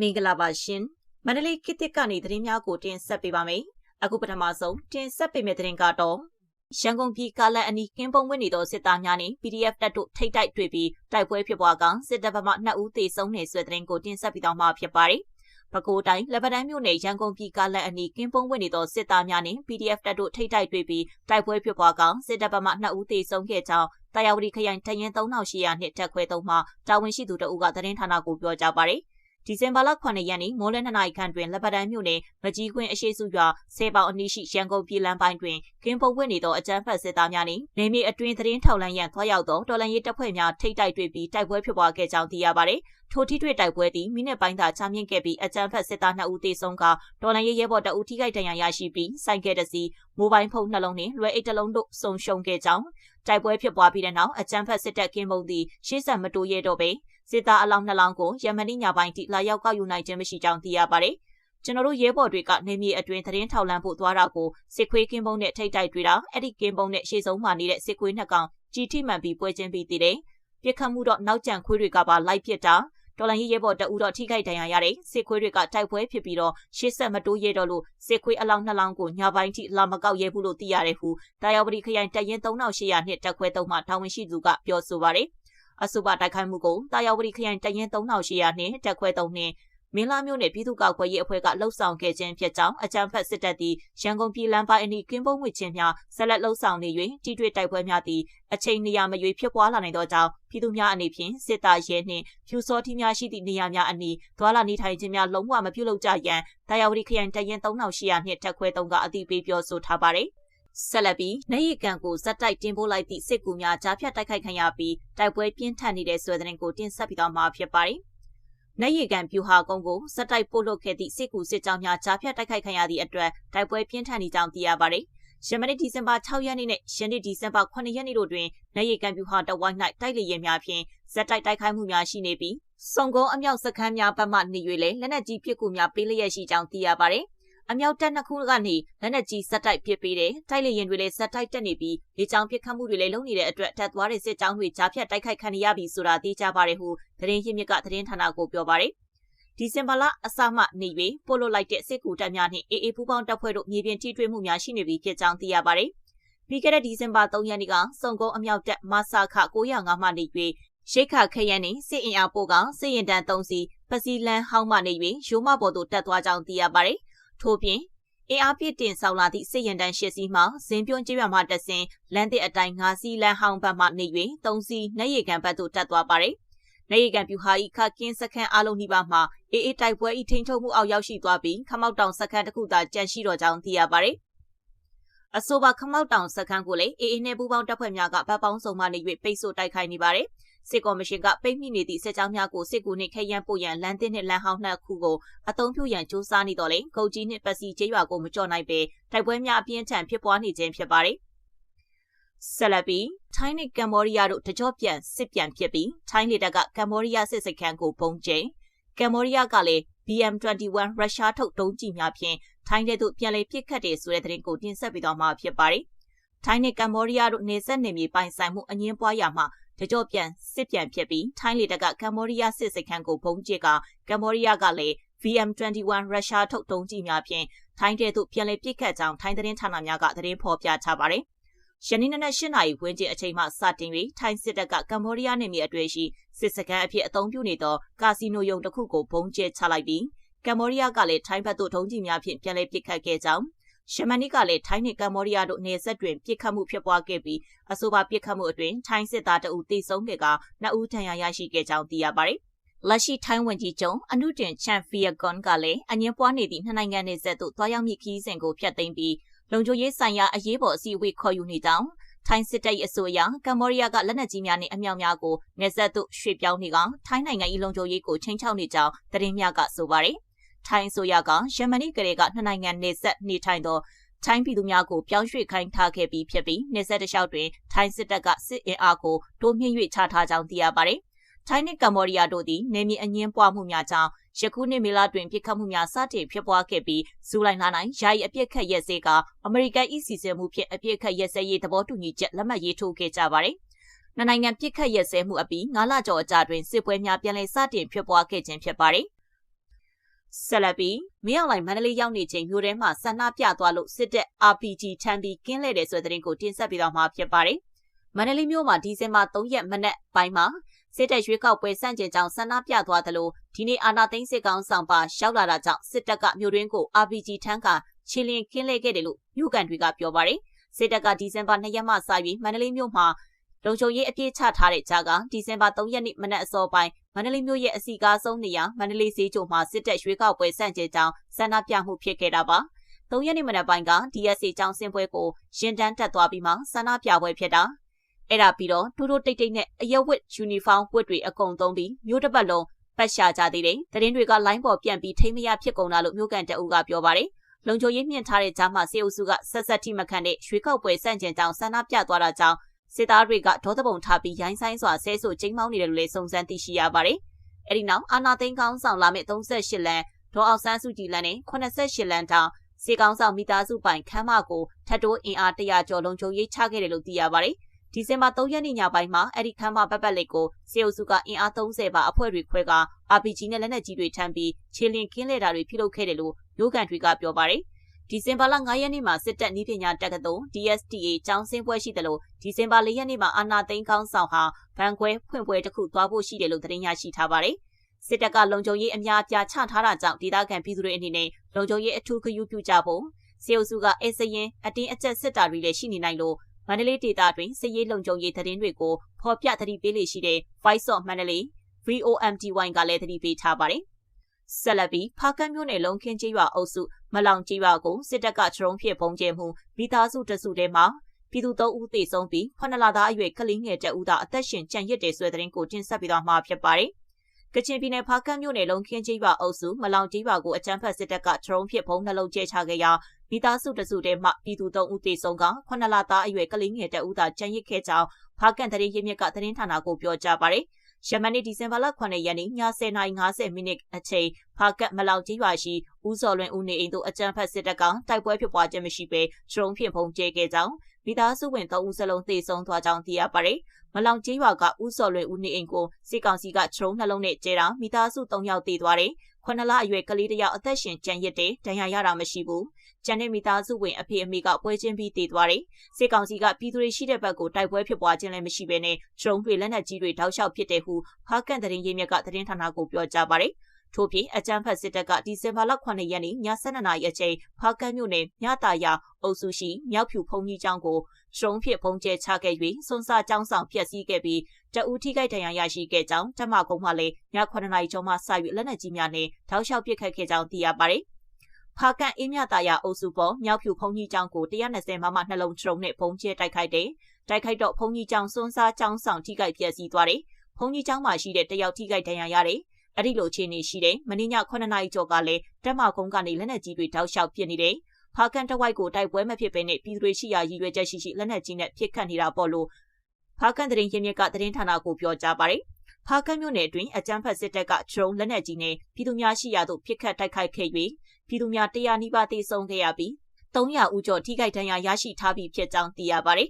မင်္ဂလာပါရှင်မန္တလေးခေတ်သစ်ကနေသတင်းများကိုတင်ဆက်ပေးပါမယ်အခုပထမဆုံးတင်ဆက်ပေးမယ့်သတင်းကတော့ရန်ကုန်ပြည်ကားလက်အနီးကင်းပုံဝင်နေသောစစ်သားများနှင့် PDF တပ်တို့ထိတ်တိုက်တွေ့ပြီးတိုက်ပွဲဖြစ်ပွားကစစ်တပ်ဘက်မှ2ဦးသေဆုံးနေဆွေသတင်းကိုတင်ဆက်ပေးတော့မှာဖြစ်ပါတယ်ပဲခူးတိုင်းလက်ပတန်းမြို့နယ်ရန်ကုန်ပြည်ကားလက်အနီးကင်းပုံဝင်နေသောစစ်သားများနှင့် PDF တပ်တို့ထိတ်တိုက်တွေ့ပြီးတိုက်ပွဲဖြစ်ပွားကစစ်တပ်ဘက်မှ2ဦးသေဆုံးခဲ့ကြောင်းတာယာဝတီခရိုင်တရင်3800နှစ်တက်ခွဲသုံးမှတာဝန်ရှိသူတအုပ်ကသတင်းဌာနကိုပြောကြားပါတယ်။ ဒီဇင်ဘာလ9ရက်နေ့မိုးလင်း2နာရီခန့်တွင်လက်ပတန်းမြို့နယ်မကြီးကွင်းအရှိစုရွာဆဲပေါင်အနီးရှိရန်ကုန်ပြည်လမ်းပိုင်းတွင်ကင်းပုံဝင့်နေသောအကြမ်းဖက်စစ်သားများနှင့်နေမြေအတွင်းသတင်းထောက်လန်းရန်သွားရောက်သောတော်လန်ရေးတပ်ဖွဲ့များထိတ်တိုက်တွေ့ပြီးတိုက်ပွဲဖြစ်ပွားခဲ့ကြောင်းသိရပါသည်။ထိုထိတွေ့တိုက်ပွဲသည်မိနစ်ပိုင်းသာချမြင့်ခဲ့ပြီးအကြမ်းဖက်စစ်သား2ဦးသေဆုံးကတော်လန်ရေးရဲဘော်တအုပ်ထိခိုက်ဒဏ်ရာရရှိပြီးဆိုင်ကယ်တစ်စီးမိုဘိုင်းဖုန်းနှလုံးနှင့်လွယ်အိတ်တစ်လုံးတို့ဆုံးရှုံးခဲ့ကြောင်း တိုက်ပွဲဖြစ်ပွားပြီးတဲ့နောက်အကြမ်းဖက်စစ်တပ်ကင်းပုံသည်ရှေ့ဆက်မတိုးရဲတော့ပေစစ်သားအလောင်းနှလောင်းကိုယမနီညပိုင်းထိလာရောက်ကောက်ယူနိုင်ခြင်းမရှိကြောင်းသိရပါတယ်။ကျွန်တော်တို့ရဲဘော်တွေကနေမြေအတွင်းသတင်းထောက်လန့်ဖို့သွားတာကိုစစ်ခွေးကင်းပုံနဲ့ထိတ်တိုက်တွေ့တာအဲ့ဒီကင်းပုံနဲ့ရှေ့ဆုံးမှနေတဲ့စစ်ခွေးနှစ်ကောင်ကြီးထိမှန်ပြီးပွဲချင်းပြီးတည်တယ်။ပြစ်ခတ်မှုတော့နောက်ကျန်ခွေးတွေကပါလိုက်ပစ်တာ တော်လန်ရေးရဲဘော်တအူတော့ထိခိုက်ဒဏ်ရာရတဲ့စစ်ခွေးတွေကတိုက်ပွဲဖြစ်ပြီးတော့ရှေ့ဆက်မတိုးရဲတော့လို့စစ်ခွေးအလောင်းနှလောင်းကိုညပိုင်းထိလာမကောက်ရဲဘူးလို့သိရတယ်ဟုတာယာဝတီခရိုင်တရင်3800နှစ်တက်ခွဲသုံးမှတာဝန်ရှိသူကပြောဆိုပါတယ်အဆိုပါတိုက်ခိုက်မှုကိုတာယာဝတီခရိုင်တရင်3800နှင့်တက်ခွဲ3နှင့် မင်းလာမျိုးနယ်ပြည်သူ့ကောက်ွယ်ရေးအဖွဲ့ကလှုပ်ဆောင်ခဲ့ခြင်းဖြစ်ကြောင်းအကြံဖက်စစ်တပ်သည်ရန်ကုန်ပြည်လမ်းပိုင်းအနီးကင်းပုံးဝစ်ခြင်းများဆက်လက်လှုပ်ဆောင်နေ၍ကြီးတွေ့တိုက်ပွဲများသည်အချိန်နေရာမရွေဖြစ်ပွားလာနိုင်သောကြောင့်ပြည်သူများအနေဖြင့်စစ်သားရဲနှင့်ဖြူစောထီးများရှိသည့်နေရာများအနီးဒွာလာနေထိုင်ခြင်းများလုံးဝမပြုလုပ်ကြရန်တာယာဝတီခရိုင်တရင်3800နှင့်တက်ခွဲ3ကအသိပေးပြောဆိုထားပါသည်ဆက်လက်ပြီးနေရီကန်ကိုဇက်တိုက်တင်ပို့လိုက်သည့်စစ်ကူများကြားဖြတ်တိုက်ခိုက်ခံရပြီးတိုက်ပွဲပြင်းထန်နေတဲ့ဆွေးတဲ့ကိုတင်ဆက်ပြီးတော့မှာဖြစ်ပါတယ်။ နေရီကန်ပြူဟာကုန်းကိုဇက်တိုက်ပို့လုပ်ခဲ့သည့်စစ်ကူစစ်ကြောင်းများကြားဖြတ်တိုက်ခိုက်ခံရသည့်အတွက်တိုက်ပွဲပြင်းထန်နေကြောင်းသိရပါတယ်။ယမနေ့ဒီဇင်ဘာ6ရက်နေ့နဲ့ယနေ့ဒီဇင်ဘာ9ရက်နေ့တို့တွင်နေရီကန်ပြူဟာတဝိုင်း၌တိုက်လေရင်များဖြင့်ဇက်တိုက်တိုက်ခိုက်မှုများရှိနေပြီးစုံကုန်းအမြောက်စခန်းများဘက်မှနေ၍လည်းလက်နက်ကြီးပစ်ကူများပေးလျက်ရှိကြောင်းသိရပါတယ်။ အမြောက်တပ်နှစ်ခုကနေလက်နက်ကြီးစက်တိုက်ပစ်ပေးတယ်။တိုက်လေရင်တွေလည်းစက်တိုက်တက်နေပြီးလေကြောင်းပစ်ခတ်မှုတွေလည်းလုပ်နေတဲ့အတွက်တက်သွားတဲ့စစ်ကြောင်းတွေကြားဖြတ်တိုက်ခိုက်ခံရပြီဆိုတာသိကြပါတယ်ဟုသတင်းရင်းမြစ်ကသတင်းဌာနကိုပြောပါတယ်။ဒီဇင်ဘာလအစမှနေ၍ပို့လို့လိုက်တဲ့စစ်ကူတပ်များနှင့်အေးအေးပူးပေါင်းတပ်ဖွဲ့တို့မြေပြင်ထိတွေ့မှုများရှိနေပြီဖြစ်ကြောင်းသိရပါတယ်။ပြီးခဲ့တဲ့ဒီဇင်ဘာ3ရက်နေ့ကစုံကုန်းအမြောက်တပ်မဆာခ905မှနေ၍ရိတ်ခခရန်နှင့်စစ်အင်အားပို့ကစစ်ရင်တန်း3စီပစီလန်ဟောင်းမှနေ၍ရိုးမပေါ်သို့တက်သွားကြောင်းသိရပါတယ် ထို့ပြင်အင်အားပြည့်တင်ဆောင်လာသည့်စစ်ရင်တန်းရှစ်စီးမှဇင်းပြုံးကျေးရွာမှတက်စဉ်လမ်းတစ်အတိုင်း၅စီးလမ်းဟောင်းဘက်မှနေ၍၃စီးနှက်ရီကန်ဘက်သို့တက်သွားပါသည်။နှက်ရီကန်ပြူဟာဤခကင်းစခန်းအလုံးနှိပါမှအေးအေးတိုက်ပွဲဤထိန်ထုတ်မှုအောက်ရောက်ရှိသွားပြီးခမောက်တောင်စခန်းတစ်ခုသာကြန့်ရှိတော့ကြောင်းသိရပါသည်။အဆိုပါခမောက်တောင်စခန်းကိုလည်းအေးအေးနဲ့ပူပေါင်းတပ်ဖွဲ့များကဗတ်ပေါင်းစုံမှနေ၍ပိတ်ဆို့တိုက်ခိုက်နေပါတယ်။ စစ်ကော်မရှင်ကပိတ်မိနေသည့်စစ်ကြောင်းများကိုစစ်ကူနှင့်ခရမ်းပို့ရန်လမ်းသစ်နှင့်လမ်းဟောင်းနှစ်ခုကိုအသုံးပြုရန်စ조사နေတော့လေဂုတ်ကြီးနှင့်ပစီကျေးရွာကိုမကြော်နိုင်ပေတိုက်ပွဲများအပြင်းထန်ဖြစ်ပွားနေခြင်းဖြစ်ပါတယ်ဆလပီထိုင်းနဲ့ကမ္ဘောဒီးယားတို့တကြော့ပြန်စစ်ပြန်ဖြစ်ပြီးထိုင်းလေတပ်ကကမ္ဘောဒီးယားစစ်စခန်းကိုပုံကျင်းကမ္ဘောဒီးယားကလည်း BM21 ရုရှားထုတ်ဒုံးကျည်များဖြင့်ထိုင်းတဲ့သို့ပြန်လည်ပစ်ခတ်တယ်ဆိုတဲ့သတင်းကိုတင်ဆက်ပေးသွားမှာဖြစ်ပါတယ်။ထိုင်းနဲ့ကမ္ဘောဒီးယားတို့နေဆက်နေမြေပိုင်ဆိုင်မှုအငင်းပွားရာမှာ တကြော့ပြန်စစ်ပြန်ဖြစ်ပြီးထိုင်းလေတပ်ကကမ္ဘောဒီးယားစစ်စခန်းကိုဘုံကျစ်ကကမ္ဘောဒီးယားကလည်း VM21 ရုရှားထုတ်တုံးကြီးများဖြင့်ထိုင်းတဲ့သို့ပြန်လည်ပစ်ခတ်ကြောင်းထိုင်းသတင်းဌာနများကသတင်းဖော်ပြထားပါတယ်။ယနေ့နနက်၈နာရီဝန်းကျင်အချိန်မှစတင်ပြီးထိုင်းစစ်တပ်ကကမ္ဘောဒီးယားနယ်မြေအတွင်းရှိစစ်စခန်းအဖြစ်အသုံးပြုနေသောကာစီနိုယုံတစ်ခုကိုဘုံကျဲချလိုက်ပြီးကမ္ဘောဒီးယားကလည်းထိုင်းဘက်သို့ထုံးကြီးများဖြင့်ပြန်လည်ပစ်ခတ်ခဲ့ကြောင်း ရှမနီကလည်းထိုင်းနဲ့ကမ္ဘောဒီးယားတို့နေဆက်တွင်ပြစ်ခတ်မှုဖြစ်ပွားခဲ့ပြီးအဆိုပါပြစ်ခတ်မှုအတွင်းထိုင်းစစ်သားတအုပ်တိစုံခဲ့ကနှစ်ဦးထဏ်ရာရရှိခဲ့ကြောင်းသိရပါတယ်။လက်ရှိထိုင်းဝန်ကြီးချုပ်အနုတင်ချန်ဖီယကွန်ကလည်းအငင်းပွားနေသည့်နှစ်နိုင်ငံနေဆက်သို့တွားရောက်မိခီးစဉ်ကိုဖျက်သိမ်းပြီးလုံခြုံရေးဆိုင်ရာအရေးပေါ်အစည်းအဝေးခေါ်ယူနေကြောင်းထိုင်းစစ်တပ်၏အဆိုအရကမ္ဘောဒီးယားကလက်နက်ကြီးများနှင့်အမြောက်များကိုနေဆက်သို့ရွှေ့ပြောင်းနေကထိုင်းနိုင်ငံ၏လုံခြုံရေးကိုချိန်ချောက်နေကြောင်းသတင်းများကဆိုပါတယ်။ ထိုင်းဆိုရကယမနီကလေးကနှစ်နိုင်ငံနေဆက်နေထိုင်သောထိုင်းပြည်သူများကိုပြောင်းရွှေ့ခိုင်းထားခဲ့ပြီးဖြစ်ပြီးနေဆက်တလျှောက်တွင်ထိုင်းစစ်တပ်ကစစ်အင်အားကိုတိုးမြှင့်၍ချထားကြောင်းသိရပါတယ်။ထိုင်းနှင့်ကမ္ဘောဒီးယားတို့သည်နေမြေအငင်းပွားမှုများကြောင့်ယခုနှစ်မေလတွင်ပြစ်ခတ်မှုများစတင်ဖြစ်ပွားခဲ့ပြီးဇူလိုင်လ၌ယာယီအပြစ်ခတ်ရက်စဲကအမေရိကန်၏စီစဉ်မှုဖြင့်အပြစ်ခတ်ရက်စဲရေးသဘောတူညီချက်လက်မှတ်ရေးထိုးခဲ့ကြပါတယ်။နှစ်နိုင်ငံပြစ်ခတ်ရက်စဲမှုအပြီး9လကျော်အကြာတွင်စစ်ပွဲများပြန်လည်စတင်ဖြစ်ပွားခဲ့ခြင်းဖြစ်ပါတယ်။ ဆက်လက်ပြီးမင်းအောင်လှိုင်မန္တလေးရောက်နေချိန်မြို့ထဲမှာဆန္ဒပြသွားလို့စစ်တပ် RPG ချမ်းပြီးကင်းလဲတဲ့ဆိုတဲ့သတင်းကိုတင်ဆက်ပေးတော့မှာဖြစ်ပါတယ်။မန္တလေးမြို့မှာဒီဇင်ဘာ3ရက်မနက်ပိုင်းမှာစစ်တပ်ရွေးကောက်ပွဲစန့်ကျင်ကြောင်းဆန္ဒပြသွားသလိုဒီနေ့အာဏာသိမ်းစစ်ကောင်ဆောင်ပါရောက်လာတာကြောင့်စစ်တပ်ကမြို့တွင်းကို RPG ထမ်းကချီလင်ကင်းလဲခဲ့တယ်လို့မြို့ကန်တွေကပြောပါတယ်။စစ်တပ်ကဒီဇင်ဘာ2ရက်မှစပြီးမန္တလေးမြို့မှာလုံခြုံရေးအပြည့်ချထားတဲ့ကြားကဒီဇင်ဘာ3ရက်နေ့မနက်အစောပိုင်းမ န္တလေးမြို့ရဲ့အစီကားဆုံးနေရာမန္တလေးဈေးကျုံမှာစစ်တပ်ရွေးကောက်ပွဲစန့်ကျင်ကြောင်းဆန္ဒပြမှုဖြစ်ခဲ့တာပါ။3ရက်နေ့မနက်ပိုင်းက DSC ကျောင်းဆင်းပွဲကိုရင်တန်းတက်သွားပြီးမှဆန္ဒပြပွဲဖြစ်တာ။အဲ့ဒါပြီးတော့ထိုးထိုးတိတ်တိတ်နဲ့အရက်ဝတ်ယူနီဖောင်းဝတ်တွေအကုန်သုံးပြီးမြို့တစ်ပတ်လုံးပတ်ရှာကြသေးတယ်။တရင်တွေကလိုင်းပေါ်ပြန်ပြီးထိမ့်မရဖြစ်ကုန်တာလို့မြို့ကန်တအူးကပြောပါတယ်။လုံခြုံရေးမြင့်ထားတဲ့ကြားမှာစေအုပ်စုကဆက်ဆက်ထိမခံတဲ့ရွှေကောက်ပွဲစန့်ကျင်ကြောင်းဆန္ဒပြသွားတာကြောင့် စစ်သားတွေကဒေါသပုံထားပြီးရိုင်းဆိုင်စွာဆဲဆိုချိန်မောင်းနေတယ်လို့လည်းစုံစမ်းသိရှိရပါတယ်။အဲဒီနောက်အာနာသိန်းကောင်းဆောင်လာမယ့်38လမ်းဒေါ်အောင်ဆန်းစုကြည်လမ်းနဲ့88လမ်းတောင်စေကောင်းဆောင်မိသားစုပိုင်ခမ်းမကိုထပ်တိုးအင်အား100ကျော်လုံးချုံရေးချခဲ့တယ်လို့သိရပါတယ်။ဒီဇင်ဘာ3ရက်နေ့ညပိုင်းမှာအဲ့ဒီခမ်းမပတ်ပတ်လေးကိုစေအုပ်စုကအင်အား30ပါအဖွဲ့တွေခွဲက RPG နဲ့လက်နက်ကြီးတွေထမ်းပြီးခြေလင်ကင်းလဲတာတွေပြုလုပ်ခဲ့တယ်လို့မျိုးကန်တွေကပြောပါတယ်။ ဒီဇင်ဘာလ9ရက်နေ့မှာစစ်တပ်နည်းပညာတက္ကသိုလ် DSTA ကျောင်းဆင်းပွဲရှိတယ်လို့ဒီဇင်ဘာ4ရက်နေ့မှာအာနာသိန်းကောင်းဆောင်ဟာဗန်ခွဲဖွင့်ပွဲတစ်ခုသွားဖို့ရှိတယ်လို့သတင်းရရှိထားပါတယ်။စစ်တပ်ကလုံခြုံရေးအများပြားချထားတာကြောင့်ဒေသခံပြည်သူတွေအနေနဲ့လုံခြုံရေးအထူးဂရုပြုကြဖို့စေအုပ်စုကအေးစရင်အတင်းအကျပ်စစ်တာတွေလည်းရှိနေနိုင်လို့မန္တလေးဒေသတွင်စစ်ရေးလုံခြုံရေးသတင်းတွေကိုဖော်ပြသတိပေးလေရှိတဲ့ Voice of Mandalay VOMTY ကလည်းသတိပေးထားပါတယ်။ဆက်လက်ပြီးဖားကတ်မြို့နယ်လုံးခင်းကျေးရွာအုပ်စု မလောင်ကျေးရွာကိုစစ်တပ်ကချရုံးဖြစ်ပုံကျဲမှုမိသားစုတစုထဲမှာပြည်သူ၃ဦးသေဆုံးပြီးခုနှစ်လသားအရွယ်ကလေးငယ်တဦးသာအသက်ရှင်ကျန်ရစ်တယ်ဆိုတဲ့သတင်းကိုတင်ဆက်ပြီးတော့မှာဖြစ်ပါတယ်။ကချင်ပြည်နယ်ဖားကတ်မြို့နယ်လုံးခင်းကျေးရွာအုပ်စုမလောင်ကျေးရွာကိုအကြမ်းဖက်စစ်တပ်ကချရုံးဖြစ်ပုံနှလုံးကျဲချခဲ့ရာမိသားစုတစုထဲမှပြည်သူ၃ဦးသေဆုံးကခုနှစ်လသားအရွယ်ကလေးငယ်တဦးသာကျန်ရစ်ခဲ့ကြောင်းဖားကန်တရင်ရင်းမြစ်ကသတင်းဌာနကိုပြောကြားပါတယ်။ ယမန်နေ့ဒီဇင်ဘာလ9ရက်နေ့ည10:50မိနစ်အချိန်ဖာကတ်မလောက်ကြီးရွာရှိဦးစော်လွင်ဦးနေအိမ်တို့အကြမ်းဖက်စစ်တပ်ကတိုက်ပွဲဖြစ်ပွားခြင်းမရှိဘဲဒရုန်းဖြင့်ဖုံးကျဲခဲ့ကြောင်းမိသားစုဝင်3ဦးစလုံးသေဆုံးသွားကြောင်းသိရပါတယ်။မလောင်ကြီးရွာကဦးစော်လွင်ဦးနေအိမ်ကိုစစ်ကောင်စီကဒရုန်းနှလုံးနဲ့ကျဲတာမိသားစု3ယောက်သေသွားတယ်။ခုနှစ်လအရွယ်ကလေးတယောက်အသက်ရှင်ကျန်ရစ်တဲ့ဒဏ်ရာရတာမရှိဘူး။ ကျန်တဲ့မိသားစုဝင်အဖေအမေကပွဲချင်းပြီးတည်သွားတယ်။စစ်ကောင်စီကပြည်သူတွေရှိတဲ့ဘက်ကိုတိုက်ပွဲဖြစ်ပွားခြင်းလည်းမရှိဘဲနဲ့ဒရုန်းတွေလက်နက်ကြီးတွေတောက်လျှောက်ဖြစ်တဲ့ဟုဖားကန်တရင်ရင်းမြစ်ကသတင်းဌာနကိုပြောကြားပါတယ်။ထို့ပြင်အကြမ်းဖက်စစ်တပ်ကဒီဇင်ဘာလ9ရက်နေ့ည7:00နာရီအချိန်ဖားကန်မြို့နယ်မြတာယာအုပ်စုရှိမြောက်ဖြူဖုန်ကြီးကျောင်းကိုရှုံးဖြစ်ပုံကျဲချခဲ့၍စွန်စာကျောင်းဆောင်ဖျက်ဆီးခဲ့ပြီးတအူးထိခိုက်ဒဏ်ရာရရှိခဲ့ကြောင်းတမကုန်းမှလည်းည9:00နာရီကျော်မှစ၍လက်နက်ကြီးများနဲ့ထောက်လျှောက်ပစ်ခတ်ခဲ့ကြောင်းသိရပါတယ်။ ဖာကန်အင်းမြတာယာအုပ်စုပေါ်မြောက်ဖြူဖုန်ကြီးကျောင်းကို120မမနှလုံးထုံနဲ့ပုံကျဲတိုက်ခိုက်တယ်။တိုက်ခိုက်တော့ဖုန်ကြီးကျောင်းစွန်းစားကျောင်းဆောင်ထိခိုက်ပျက်စီးသွားတယ်။ဖုန်ကြီးကျောင်းမှာရှိတဲ့တယောက်ထိခိုက်ဒဏ်ရာရတယ်။အဲ့ဒီလိုအခြေအနေရှိတယ်။မင်းည9နာရီကျော်ကလည်းတက်မကုန်းကနေလက်နက်ကြီးတွေတောက်လျှောက်ပြစ်နေတယ်။ဖာကန်တဝိုက်ကိုတိုက်ပွဲမဖြစ်ဘဲနဲ့ပြည်သူတွေရှိရာရည်ရွယ်ချက်ရှိရှိလက်နက်ကြီးနဲ့ပစ်ခတ်နေတာပေါ့လို့ဖာကန်တရင်ရင်းမြစ်ကသတင်းဌာနကိုပြောကြားပါတယ်။ဖာကန်မြို့နယ်အတွင်းအကြမ်းဖက်စစ်တပ်ကဒရုန်းလက်နက်ကြီးနဲ့ပြည်သူများရှိရာသို့ပစ်ခတ်တိုက်ခိုက်ခဲ့၍ ပြည်သူများ100နီးပါးသေဆုံးခဲ့ရပြီး300ဦးကျော်ထိခိုက်ဒဏ်ရာရရှိထားပြီးဖြစ်ကြောင်း သိရပါတယ်